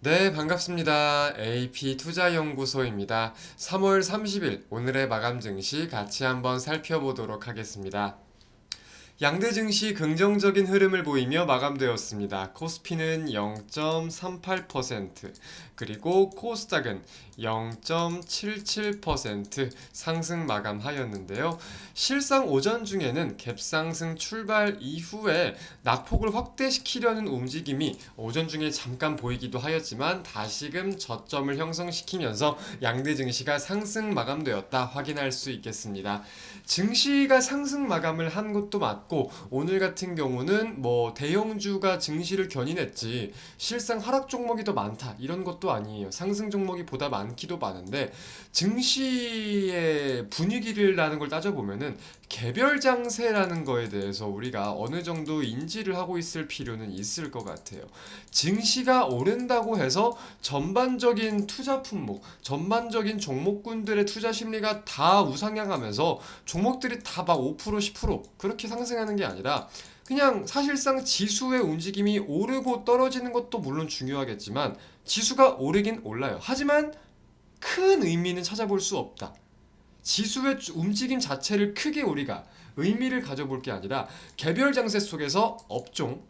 네, 반갑습니다. AP 투자연구소입니다. 3월 30일 오늘의 마감 증시 같이 한번 살펴보도록 하겠습니다. 양대 증시 긍정적인 흐름을 보이며 마감되었습니다. 코스피는 0.38%, 그리고 코스닥은 0.77% 상승 마감하였는데요. 실상 오전 중에는 갭상승 출발 이후에 낙폭을 확대시키려는 움직임이 오전 중에 잠깐 보이기도 하였지만 다시금 저점을 형성시키면서 양대 증시가 상승 마감되었다 확인할 수 있겠습니다. 증시가 상승 마감을 한 것도 맞고 오늘 같은 경우는 뭐 대형주가 증시를 견인했지 실상 하락 종목이 더 많다 이런 것도 아니에요. 상승 종목이 보다 많기도 많은데 증시의 분위기를 라는 걸 따져보면은 개별 장세라는 거에 대해서 우리가 어느 정도 인지를 하고 있을 필요는 있을 것 같아요. 증시가 오른다고 해서 전반적인 투자 품목, 전반적인 종목군들의 투자 심리가 다 우상향하면서 종목들이 다 막 5% 10% 그렇게 상승 하는 게 아니라 그냥 사실상 지수의 움직임이 오르고 떨어지는 것도 물론 중요하겠지만 지수가 오르긴 올라요. 하지만 큰 의미는 찾아볼 수 없다. 지수의 움직임 자체를 크게 우리가 의미를 가져볼 게 아니라 개별 장세 속에서 업종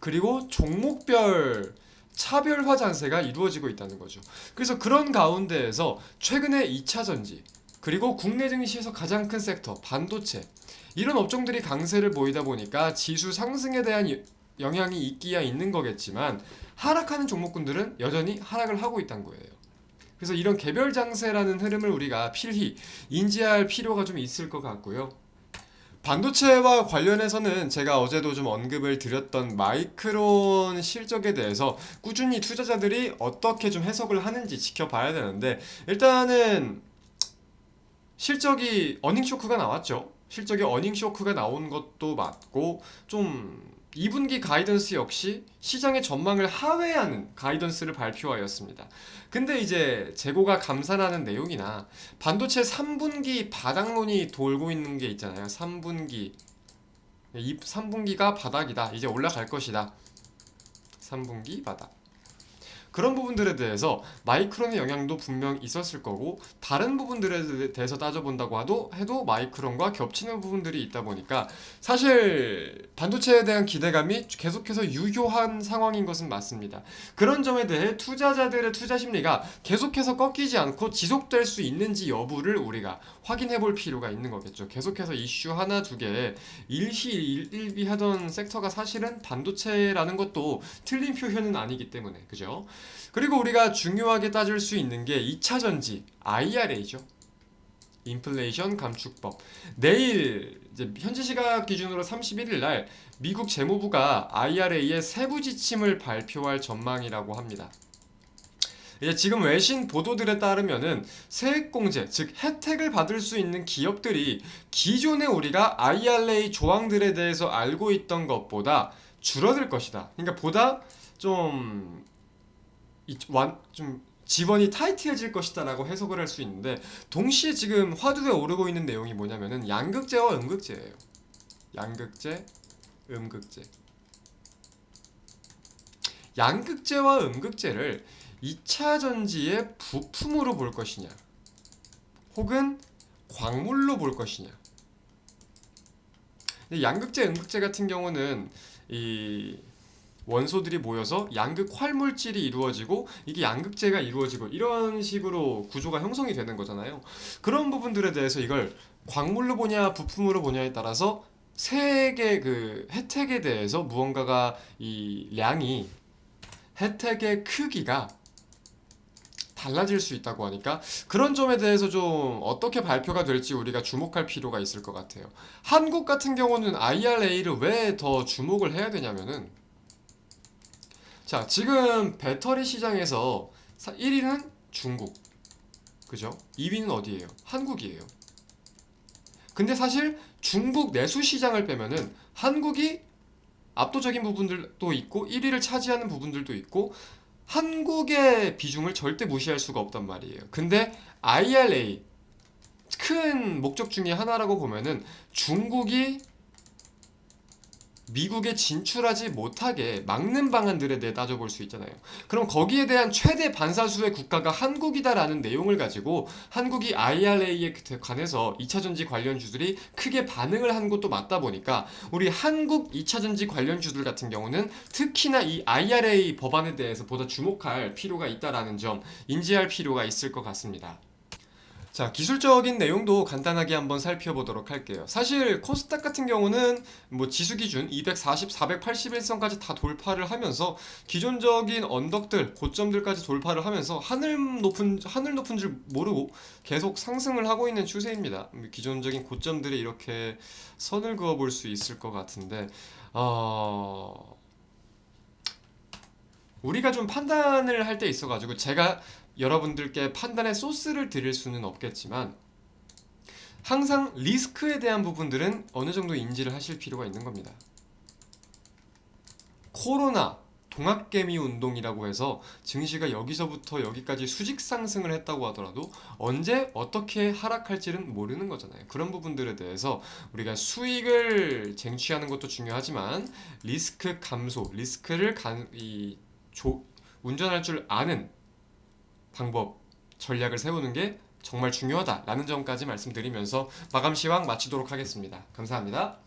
그리고 종목별 차별화 장세가 이루어지고 있다는 거죠. 그래서 그런 가운데에서 최근에 2차 전지 그리고 국내 증시에서 가장 큰 섹터 반도체 이런 업종들이 강세를 보이다 보니까 지수 상승에 대한 이- 영향이 있기야 있는 거겠지만 하락하는 종목군들은 여전히 하락을 하고 있다는 거예요. 그래서 이런 개별 장세라는 흐름을 우리가 필히 인지할 필요가 좀 있을 것 같고요. 반도체와 관련해서는 제가 어제도 좀 언급을 드렸던 마이크론 실적에 대해서 꾸준히 투자자들이 어떻게 좀 해석을 하는지 지켜봐야 되는데 일단은 실적이 어닝 쇼크가 나왔죠. 실적이 어닝 쇼크가 나온 것도 맞고 좀 2분기 가이던스 역시 시장의 전망을 하회하는 가이던스를 발표하였습니다. 근데 이제 재고가 감산하는 내용이나 반도체 3분기 바닥론이 돌고 있는 게 있잖아요. 3분기. 이 3분기가 바닥이다. 이제 올라갈 것이다. 3분기 바닥. 그런 부분들에 대해서 마이크론의 영향도 분명 있었을 거고 다른 부분들에 대해서 따져본다고 해도 해도 마이크론과 겹치는 부분들이 있다 보니까 사실 반도체에 대한 기대감이 계속해서 유효한 상황인 것은 맞습니다. 그런 점에 대해 투자자들의 투자 심리가 계속해서 꺾이지 않고 지속될 수 있는지 여부를 우리가 확인해 볼 필요가 있는 거겠죠. 계속해서 이슈 하나 두 개에 일희일비 하던 섹터가 사실은 반도체라는 것도 틀린 표현은 아니기 때문에 그죠? 그리고 우리가 중요하게 따질 수 있는 게 2차 전지 IRA죠. 인플레이션 감축법. 내일 현지 시각 기준으로 31일 날 미국 재무부가 IRA의 세부 지침을 발표할 전망이라고 합니다. 이제 지금 외신 보도들에 따르면은 세액공제, 즉 혜택을 받을 수 있는 기업들이 기존에 우리가 IRA 조항들에 대해서 알고 있던 것보다 줄어들 것이다. 그러니까 보다 좀, 이- 완, 좀 지원이 타이트해질 것이다라고 해석을 할 수 있는데 동시에 지금 화두에 오르고 있는 내용이 뭐냐면은 양극재와 음극재예요. 양극재, 음극재. 양극재와 음극재를 2차 전지의 부품으로 볼 것이냐, 혹은 광물로 볼 것이냐. 양극재, 음극재 같은 경우는 이 원소들이 모여서 양극 활물질이 이루어지고 이게 양극재가 이루어지고 이런 식으로 구조가 형성이 되는 거잖아요. 그런 부분들에 대해서 이걸 광물로 보냐 부품으로 보냐에 따라서 세액의 그 혜택에 대해서 무언가가 이 량이 혜택의 크기가 달라질 수 있다고 하니까 그런 점에 대해서 좀 어떻게 발표가 될지 우리가 주목할 필요가 있을 것 같아요. 한국 같은 경우는 IRA를 왜 더 주목을 해야 되냐면은 자, 지금 배터리 시장에서 1위는 중국. 그죠? 2위는 어디예요? 한국이에요. 근데 사실 중국 내수 시장을 빼면은 한국이 압도적인 부분들도 있고 1위를 차지하는 부분들도 있고 한국의 비중을 절대 무시할 수가 없단 말이에요. 근데 IRA 큰 목적 중에 하나라고 보면은 중국이 미국에 진출하지 못하게 막는 방안들에 대해 따져볼 수 있잖아요. 그럼 거기에 대한 최대 반사수의 국가가 한국이다라는 내용을 가지고 한국이 IRA에 관해서 2차 전지 관련주들이 크게 반응을 한 것도 맞다 보니까 우리 한국 2차 전지 관련주들 같은 경우는 특히나 이 IRA 법안에 대해서 보다 주목할 필요가 있다라는 점 인지할 필요가 있을 것 같습니다. 자, 기술적인 내용도 간단하게 한번 살펴보도록 할게요. 사실 코스닥 같은 경우는 뭐 지수 기준 240, 481선까지 다 돌파를 하면서 기존적인 언덕들, 고점들까지 돌파를 하면서 하늘 높은 하늘 높은 줄 모르고 계속 상승을 하고 있는 추세입니다. 기존적인 고점들이 이렇게 선을 그어 볼 수 있을 것 같은데 어... 우리가 좀 판단을 할 때 있어가지고 제가 여러분들께 판단의 소스를 드릴 수는 없겠지만 항상 리스크에 대한 부분들은 어느 정도 인지를 하실 필요가 있는 겁니다. 코로나 동학개미 운동이라고 해서 증시가 여기서부터 여기까지 수직 상승을 했다고 하더라도 언제 어떻게 하락할지는 모르는 거잖아요. 그런 부분들에 대해서 우리가 수익을 쟁취하는 것도 중요하지만 리스크 감소, 리스크를 간, 이, 조, 운전할 줄 아는 방법, 전략을 세우는 게 정말 중요하다라는 점까지 말씀드리면서 마감 시황 마치도록 하겠습니다. 감사합니다.